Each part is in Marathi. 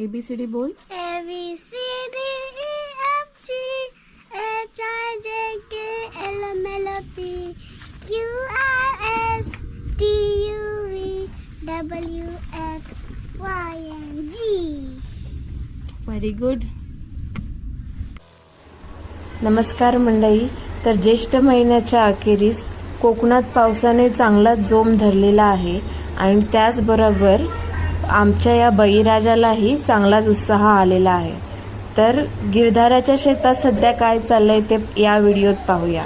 एबीसीडी बोल. C D E F G H I J K L M N O P Q R S T U V W X Y and Z. Very good नमस्कार मंडळी. तर ज्येष्ठ महिन्याच्या अखेरीस कोकणात पावसाने चांगला जोम धरलेला आहे आणि त्याचबरोबर आमच्या या बळीराजालाही चांगलाच उत्साह आलेला आहे. तर गिरधाराच्या शेतात सध्या काय चाललंय ते या व्हिडिओत पाहूया.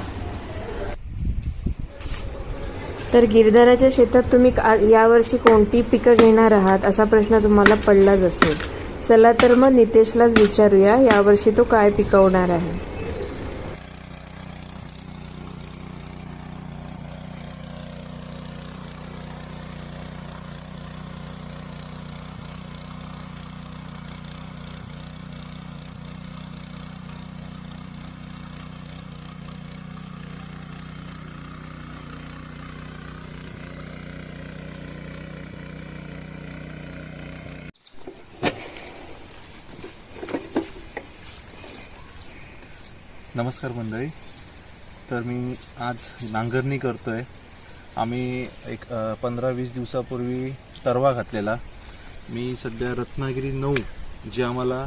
तर गिरधाराच्या शेतात तुम्ही का- यावर्षी कोणती पिकं घेणार आहात? असा प्रश्न तुम्हाला पडलाच असेल. चला तर मग नितेशलाच विचारूया यावर्षी तो काय पिकवणार आहे? नमस्कार मंडळी. तर मी आज नांगरणी करतोय. आम्ही एक पंधरा वीस दिवसापूर्वी तरवा घातलेला. मी सध्या रत्नागिरी नऊ जे आम्हाला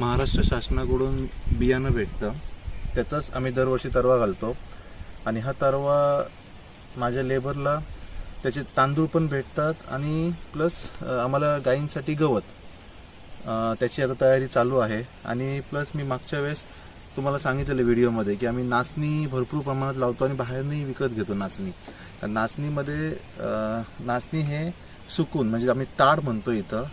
महाराष्ट्र शासनाकडून बियाणं भेटतं त्याचाच आम्ही दरवर्षी तरवा घालतो. आणि हा तरवा माझ्या लेबरला त्याचे तांदूळ पण भेटतात आणि प्लस आम्हाला गायींसाठी गवत त्याची आता तयारी चालू आहे. आणि प्लस मी मागच्या वेळेस तुम्हाला सांगितलेलं व्हिडिओमध्ये की आम्ही नाचणी भरपूर प्रमाणात लावतो आणि बाहेरनंही विकत घेतो नाचणी. तर नाचणीमध्ये नाचणी हे सुकून म्हणजे आम्ही ताड म्हणतो इथं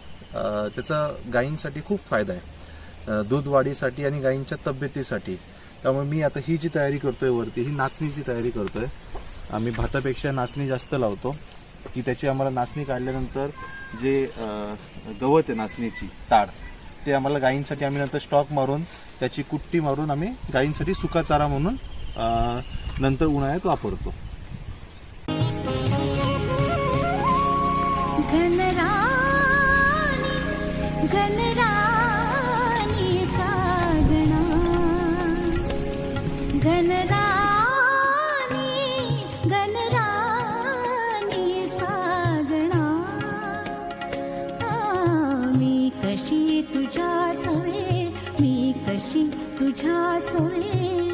त्याचा गायींसाठी खूप फायदा आहे. दूध वाढीसाठी आणि गायींच्या तब्येतीसाठी. त्यामुळे मी आता ही जी तयारी करतोय वरती ही नाचणीची तयारी करतोय. आम्ही भातापेक्षा नाचणी जास्त लावतो की त्याची आम्हाला नाचणी काढल्यानंतर जे गवत आहे नाचणीची ताड ते आम्हाला गायींसाठी आम्ही नंतर स्टॉक मारून त्याची कुट्टी मारून आम्ही गायींसाठी सुका चारा म्हणून नंतर उन्हाळ्यात वापरतो. घनराणी साजना. कशी तुझा सुने